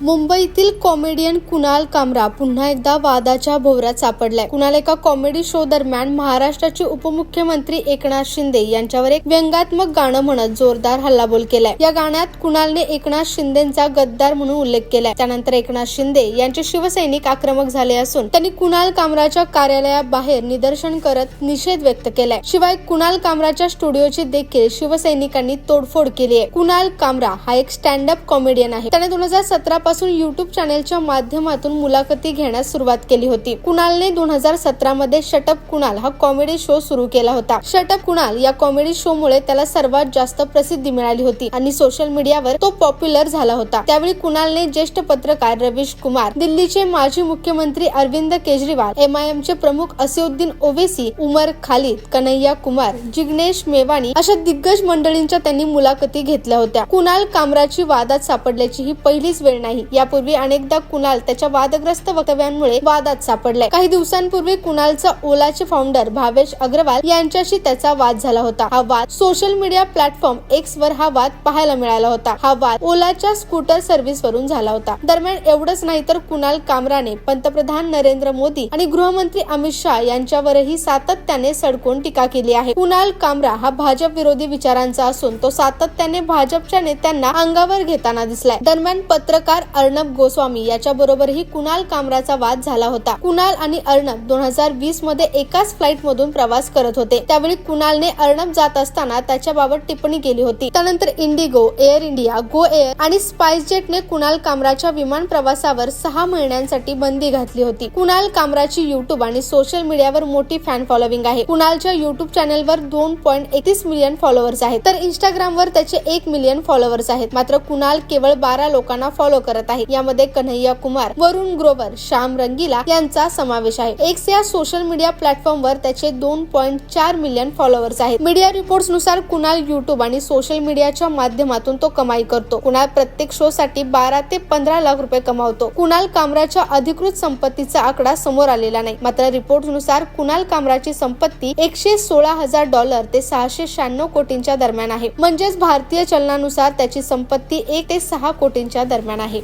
मुंबईतील कॉमेडियन कुणाल कामरा पुन्हा एकदा वादाच्या भोवऱ्यात सापडलाय. कुणाल एका कॉमेडी शो दरम्यान महाराष्ट्राचे उपमुख्यमंत्री एकनाथ शिंदे यांच्यावर एक व्यंगात्मक गाणं म्हणत जोरदार हल्लाबोल केलाय. या गाण्यात कुणालने एकनाथ शिंदेचा गद्दार म्हणून उल्लेख केलाय. त्यानंतर एकनाथ शिंदे यांचे शिवसैनिक आक्रमक झाले असून त्यांनी कुणाल कामराच्या कार्यालयाबाहेर निदर्शन करत निषेध व्यक्त केलाय. शिवाय कुणाल कामराच्या स्टुडिओची देखील शिवसैनिकांनी तोडफोड केली आहे कुणाल कामरा हा एक स्टँड अप कॉमेडियन आहे. त्याने दोन हजार सतरा पासून युट्यूब चॅनेलच्या माध्यमातून मुलाखती घेण्यास सुरुवात केली होती. कुणालने दोन हजार सतरा मध्ये शटअप कुणाल हा कॉमेडी शो सुरू केला होता. शटअप कुणाल या कॉमेडी शो मुळे त्याला सर्वात जास्त प्रसिद्धी मिळाली होती आणि सोशल मीडियावर तो पॉप्युलर झाला होता. त्यावेळी कुणालने ज्येष्ठ पत्रकार रवीश कुमार दिल्लीचे माजी मुख्यमंत्री Arvind Kejriwal M I M चे प्रमुख असिउद्दीन ओवेसी उमर खालिद कन्हैया कुमार जिग्नेश मेवाणी अशा दिग्गज मंडळींच्या त्यांनी मुलाखती घेतल्या होत्या. कुणाल कामराची वादात सापडल्याची ही पहिलीच वेळ नाही. यापूर्वी अनेकदा कुणाल त्याच्या वादग्रस्त वक्तव्यांमुळे वादात सापडलाय. काही दिवसांपूर्वी कुणालचा ओलाचे फाउंडर भावेश अग्रवाल यांच्याशी त्याचा वाद झाला होता. हा वाद सोशल मीडिया प्लॅटफॉर्म एक्स वर हा वाद पाहायला मिळाला होता. हा वाद ओलाच्या स्कूटर सर्व्हिस वरून झाला होता. दरम्यान एवढंच नाही तर कुणाल कामराने पंतप्रधान नरेंद्र मोदी आणि गृहमंत्री अमित शहा यांच्यावरही सातत्याने सडकून टीका केली आहे. कुणाल कामरा हा भाजप विरोधी विचारांचा असून तो सातत्याने भाजपच्या नेत्यांना अंगावर घेताना दिसलाय. दरम्यान पत्रकार अर्णब गोस्वामी याच्याबरोबरही कुणाल कामराचा वाद झाला होता. कुणाल आणि अर्णब दोन हजार वीसमध्ये एकाच फ्लाईट मधून प्रवास करत होते. त्यावेळी कुणालने अर्णब जात असताना त्याच्याबाबत टिप्पणी केली होती. त्यानंतर IndiGo Air India Go Air आणि स्पाइस जेटने कुणाल कामराच्या विमान प्रवासावर सहा महिन्यांसाठी बंदी घातली होती. कुणाल कामराची युट्यूब आणि सोशल मीडियावर मोठी फॅन फॉलोविंग आहे. कुणालच्या युट्यूब चॅनलवर दोन पॉईंट एकतीस मिलियन फॉलोअर्स आहेत. तर इंस्टाग्रामवर त्याचे एक मिलियन फॉलोअर्स आहेत. मात्र कुणाल केवळ बारा लोकांना फॉलो करत आहे. यामध्ये कन्हैया कुमार वरुण ग्रोवर श्याम रंगीला यांचा समावेश आहे. एक्स या सोशल मीडिया प्लॅटफॉर्मवर त्याचे दोन पॉईंट चार मिलियन फॉलोअर्स आहेत. मीडिया रिपोर्टनुसार कुणाल युट्यूब आणि सोशल मीडियाच्या माध्यमातून तो कमाई करतो. कुणाल प्रत्येक शो साठी बारा ते पंधरा लाख रुपये कमावतो. कुणाल कामराच्या अधिकृत संपत्तीचा आकडा समोर आलेला नाही. मात्र रिपोर्टनुसार कुणाल कामराची संपत्ती एकशे सोळा हजार डॉलर ते सहाशे शहाण्णव कोटींच्या दरम्यान आहे. म्हणजेच भारतीय चलनानुसार त्याची संपत्ती एक ते सहा कोटींच्या दरम्यान आहे.